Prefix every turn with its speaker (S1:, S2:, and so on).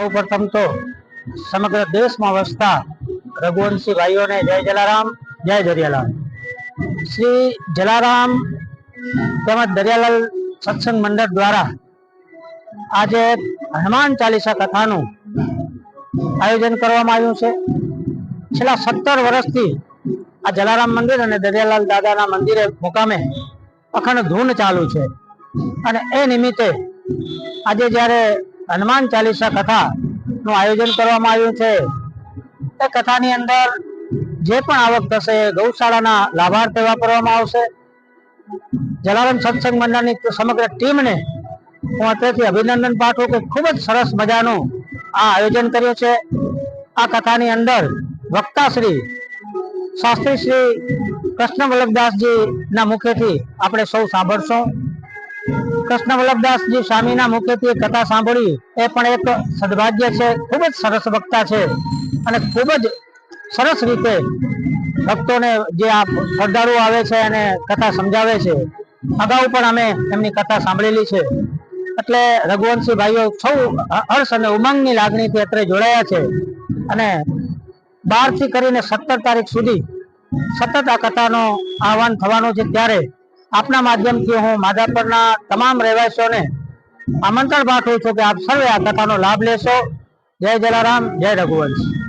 S1: સૌ પ્રથમ તો સમગ્ર દેશમાં વસતા રઘુવંશી ભાઈઓને જય જલારામ, જય દરિયાલાલ. શ્રી જલારામ તેમજ દરિયાલાલ સત્સંગ મંડળ દ્વારા આજે હનુમાન ચાલીસા કથાનું આયોજન કરવામાં આવ્યું છે. છેલ્લા સત્તર વર્ષથી આ જલારામ મંદિર અને દરિયાલાલ દાદાના મંદિરે મુકામે અખંડ ધૂન ચાલુ છે. અને એ નિમિત્તે આજે જ્યારે હનુમાન ચાલીસા કથા નું આયોજન કરવામાં આવ્યું છે. એ કથાની અંદર જે પણ આવક થશે ગૌશાળાના લાભાર્થે વાપરવામાં આવશે. જલારામ સત્સંગ મંડળની સમગ્ર ટીમને હું અત્યારથી અભિનંદન પાઠવું કે ખૂબ જ સરસ મજાનું આ આયોજન કર્યું છે. આ કથાની અંદર વક્તાશ્રી શાસ્ત્રી શ્રી કૃષ્ણ વલ્લભદાસજી ના મુખેથી આપણે સૌ સાંભળશું. કૃષ્ણ વલ્લભદાસજી સ્વામીના મુખેથી કથા સાંભળી, એ પણ એક સદભાગ્ય છે, ખૂબ જ સરસ વક્તા છે અને ખૂબ જ સરસ રીતે ભક્તોને જે આ શ્રદ્ધાળુ આવે છે અને કથા સમજાવે છે. અગાઉ પણ અમે એમની કથા સાંભળેલી છે. એટલે રઘુવંશી ભાઈઓ સૌ હર્ષ અને ઉમંગની લાગણીથી અત્રે જોડાયા છે અને બારથી કરીને સત્તર તારીખ સુધી સતત આ કથાનો આહવાન થવાનું છે ત્યારે આપના માધ્યમથી હું માધાપરના તમામ રહેવાસીઓને આમંત્રણ પાઠવું છું કે આપ સર્વે આ કથાનો લાભ લેશો. જય જલારામ, જય રઘુવંશ.